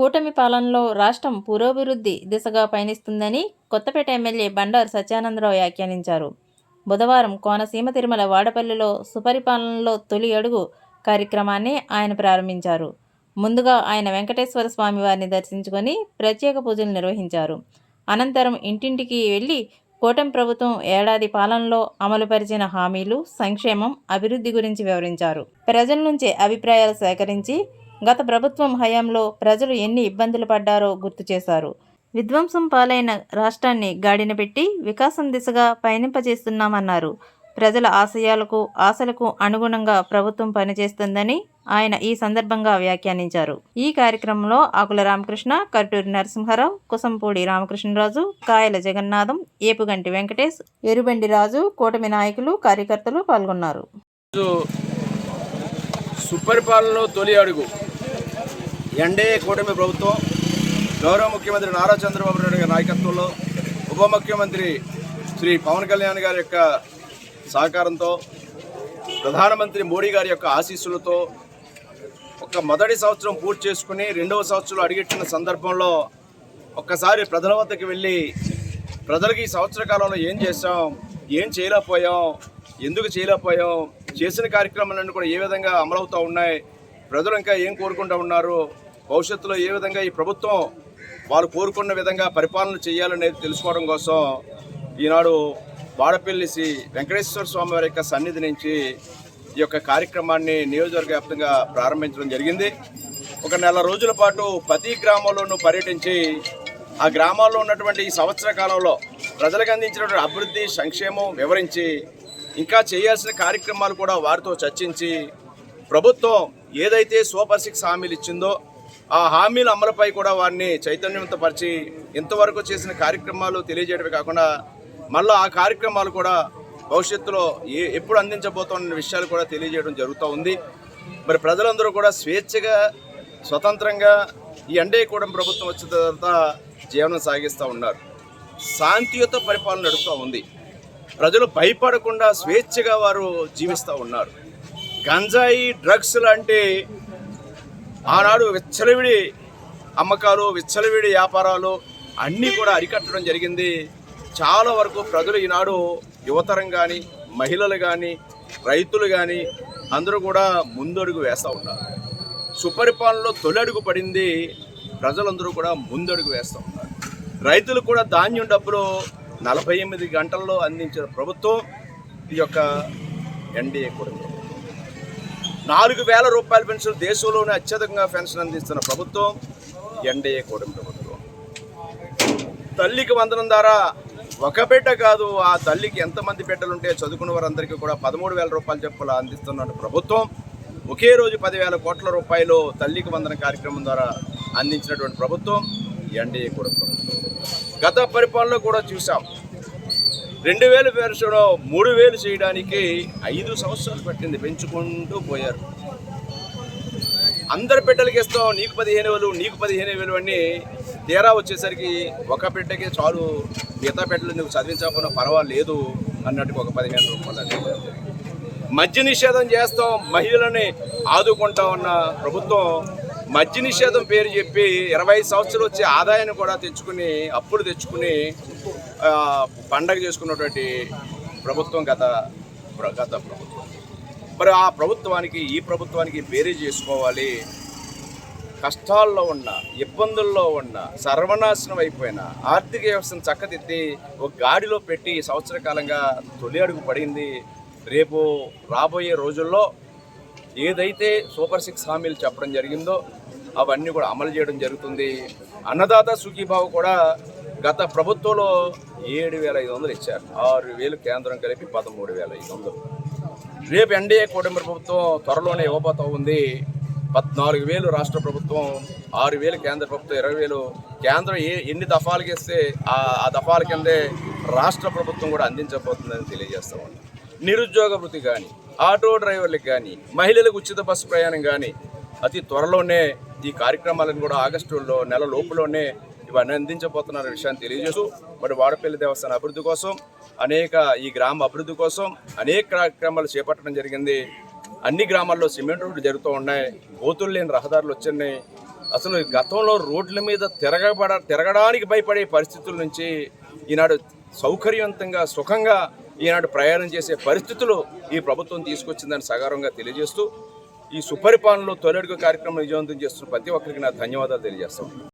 కూటమి పాలనలో రాష్ట్రం పురోభివృద్ధి దిశగా పయనిస్తుందని కొత్తపేట ఎమ్మెల్యే బండారు సత్యానందరావు వ్యాఖ్యానించారు. బుధవారం కోనసీమ తిరుమల వాడపల్లిలో సుపరిపాలనలో తొలి అడుగు కార్యక్రమాన్ని ఆయన ప్రారంభించారు. ముందుగా ఆయన వెంకటేశ్వర స్వామి వారిని దర్శించుకొని ప్రత్యేక పూజలు నిర్వహించారు. అనంతరం ఇంటింటికి వెళ్ళి కూటమి ప్రభుత్వం ఏడాది పాలనలో అమలుపరిచిన హామీలు సంక్షేమం అభివృద్ధి గురించి వివరించారు. ప్రజల నుంచే అభిప్రాయాలు సేకరించి గత ప్రభుత్వం హయాంలో ప్రజలు ఎన్ని ఇబ్బందులు పడ్డారో గుర్తు చేశారు. విధ్వంసం పాలైన రాష్ట్రాన్ని గాడిన పెట్టి వికాసం దిశగా పయనింపజేస్తున్నామన్నారు. ప్రజల ఆశయాలకు ఆశలకు అనుగుణంగా ప్రభుత్వం పనిచేస్తుందని ఆయన ఈ సందర్భంగా వ్యాఖ్యానించారు. ఈ కార్యక్రమంలో ఆకుల రామకృష్ణ కర్టూరి నరసింహారావు కుసంపూడి రామకృష్ణరాజు కాయల జగన్నాథం ఏపుగంటి వెంకటేష్ ఎరుబండి రాజు కూటమి నాయకులు కార్యకర్తలు పాల్గొన్నారు. సుపరిపాలనలో తొలి అడుగు. ఎన్డీఏ కూటమి ప్రభుత్వం గౌరవ ముఖ్యమంత్రి నారా చంద్రబాబు నాయుడు గారి నాయకత్వంలో ఉప ముఖ్యమంత్రి శ్రీ పవన్ కళ్యాణ్ గారి యొక్క సహకారంతో ప్రధానమంత్రి మోడీ గారి యొక్క ఆశీస్సులతో ఒక మొదటి సంవత్సరం పూర్తి చేసుకుని రెండవ సంవత్సరం అడిగెట్టిన సందర్భంలో ఒక్కసారి ప్రజల వద్దకు వెళ్ళి ప్రజలకి ఈ సంవత్సర కాలంలో ఏం చేసాం ఏం చేయలేకపోయాం ఎందుకు చేయలేకపోయాం చేసిన కార్యక్రమాలన్నీ కూడా ఏ విధంగా అమలవుతూ ఉన్నాయి ప్రజలు ఇంకా ఏం కోరుకుంటూ ఉన్నారు భవిష్యత్తులో ఏ విధంగా ఈ ప్రభుత్వం వారు కోరుకున్న విధంగా పరిపాలన చేయాలనేది తెలుసుకోవడం కోసం ఈనాడు వాడపల్లి శ్రీ వెంకటేశ్వర స్వామి వారి యొక్క సన్నిధి నుంచి ఈ యొక్క కార్యక్రమాన్ని నియోజకవర్గ వ్యాప్తంగా ప్రారంభించడం జరిగింది. ఒక నెల రోజుల పాటు ప్రతి గ్రామంలోనూ పర్యటించి ఆ గ్రామాల్లో ఉన్నటువంటి ఈ సంవత్సర కాలంలో ప్రజలకు అందించినటువంటి అభివృద్ధి సంక్షేమం వివరించి ఇంకా చేయాల్సిన కార్యక్రమాలు కూడా వారితో చర్చించి ప్రభుత్వం ఏదైతే సూపర్ సిక్స్ హామీలు ఇచ్చిందో ఆ హామీల అమలుపై కూడా వారిని చైతన్యవంతపరిచి ఇంతవరకు చేసిన కార్యక్రమాలు తెలియజేయడమే కాకుండా మళ్ళీ ఆ కార్యక్రమాలు కూడా భవిష్యత్తులో ఏ ఎప్పుడు అందించబోతున్న విషయాలు కూడా తెలియజేయడం జరుగుతూ ఉంది. మరి ప్రజలందరూ కూడా స్వేచ్ఛగా స్వతంత్రంగా ఈ ఎన్డీఏ కూడా ప్రభుత్వం వచ్చిన తర్వాత జీవనం సాగిస్తూ ఉన్నారు. శాంతియుత పరిపాలన నడుస్తూ ఉంది. ప్రజలు భయపడకుండా స్వేచ్ఛగా వారు జీవిస్తూ ఉన్నారు. గంజాయి డ్రగ్స్ లాంటి ఆనాడు విచ్చలవిడి అమ్మకాలు విచ్చలవిడి వ్యాపారాలు అన్నీ కూడా అరికట్టడం జరిగింది. చాలా వరకు ప్రజలు ఈనాడు యువతరం కానీ మహిళలు కానీ రైతులు కానీ అందరూ కూడా ముందడుగు వేస్తూ ఉన్నారు. సుపరిపాలనలో తొలి అడుగు పడింది ప్రజలందరూ కూడా ముందడుగు వేస్తూ ఉన్నారు. రైతులు కూడా ధాన్యం డబ్బులు నలభై ఎనిమిది గంటల్లో అందించిన ప్రభుత్వం ఈ యొక్క ఎన్డీఏ కూడా నాలుగు వేల రూపాయల పెన్షన్ దేశంలోనే అత్యధికంగా పెన్షన్ అందిస్తున్న ప్రభుత్వం ఎన్డీఏ కూటమి ప్రభుత్వం. తల్లికి వందనం ద్వారా ఒక బిడ్డ కాదు ఆ తల్లికి ఎంతమంది బిడ్డలు ఉంటే చదువుకున్న వారందరికీ కూడా పదమూడు వేల రూపాయలు చెప్పుల అందిస్తున్న ప్రభుత్వం. ఒకే రోజు పదివేల కోట్ల రూపాయలు తల్లికి వందన కార్యక్రమం ద్వారా అందించినటువంటి ప్రభుత్వం ఎన్డీఏ కూడా ప్రభుత్వం. గత పరిపాలనలో కూడా చూసాం రెండు వేలు పెంచడం మూడు వేలు చేయడానికి ఐదు సంవత్సరాలు పట్టింది పెంచుకుంటూ పోయారు. అందరి బిడ్డలకి ఇస్తాం నీకు పదిహేను వేలు నీకు పదిహేను వేలు అని తీరా వచ్చేసరికి ఒక బిడ్డకి చాలు మిగతా బిడ్డలు నువ్వు చదివించకుండా పర్వాలేదు అన్నట్టుగా ఒక పదిహేను రూపాయలు మద్య నిషేధం చేస్తాం మహిళలని ఆదుకుంటా ఉన్న ప్రభుత్వం మద్య నిషేధం పేరు చెప్పి ఇరవై సంవత్సరాలు వచ్చే ఆదాయాన్ని కూడా తెచ్చుకుని అప్పులు తెచ్చుకుని పండగ చేసుకున్నటువంటి ప్రభుత్వం గత గత ప్రభుత్వం. మరి ఆ ప్రభుత్వానికి ఈ ప్రభుత్వానికి వేరే చేసుకోవాలి. కష్టాల్లో ఉన్న ఇబ్బందుల్లో ఉన్న సర్వనాశనం అయిపోయిన ఆర్థిక వ్యవస్థను చక్కదిద్ది ఒక గాడిలో పెట్టి సంవత్సర కాలంగా తొలి అడుగు పడింది. రేపు రాబోయే రోజుల్లో ఏదైతే సూపర్ సిక్స్ హామీలు చెప్పడం జరిగిందో అవన్నీ కూడా అమలు చేయడం జరుగుతుంది. అన్నదాత సుఖీభావ కూడా గత ప్రభుత్వంలో ఏడు వేల ఐదు వందలు ఇచ్చారు. ఆరు వేలు కేంద్రం కలిపి పదమూడు వేల ఐదు వందలు. రేపు ఎన్డీఏ కూటమి ప్రభుత్వం త్వరలోనే ఇవ్వబోతా ఉంది. పద్నాలుగు వేలు రాష్ట్ర ప్రభుత్వం ఆరు వేలు కేంద్ర ప్రభుత్వం ఇరవై వేలు కేంద్రం ఏ ఎన్ని దఫాలకి ఇస్తే ఆ దఫాల కిందే రాష్ట్ర ప్రభుత్వం కూడా అందించబోతుందని తెలియజేస్తామండి నిరుద్యోగ వృత్తి కానీ ఆటో డ్రైవర్లకు కానీ మహిళలకు ఉచిత బస్సు ప్రయాణం కానీ అతి త్వరలోనే ఈ కార్యక్రమాలను కూడా ఆగస్టులో నెల లోపులోనే ఇవన్నీ అందించబోతున్న విషయాన్ని తెలియజేస్తూ మరి వాడపల్లి దేవస్థానం అభివృద్ధి కోసం అనేక ఈ గ్రామ అభివృద్ధి కోసం అనేక కార్యక్రమాలు చేపట్టడం జరిగింది. అన్ని గ్రామాల్లో సిమెంట్ రోడ్లు జరుగుతూ ఉన్నాయి. గోతులు లేని రహదారులు వచ్చినాయి. అసలు గతంలో రోడ్ల మీద తిరగబడ తిరగడానికి భయపడే పరిస్థితుల నుంచి ఈనాడు సౌకర్యవంతంగా సుఖంగా ఈనాడు ప్రయాణం చేసే పరిస్థితులు ఈ ప్రభుత్వం తీసుకొచ్చిందని సగారంగా తెలియజేస్తూ ఈ సుపరిపాలనలో తొలడుగు కార్యక్రమం విజయవంతం చేస్తున్న ప్రతి ఒక్కరికి నా ధన్యవాదాలు తెలియజేస్తాను.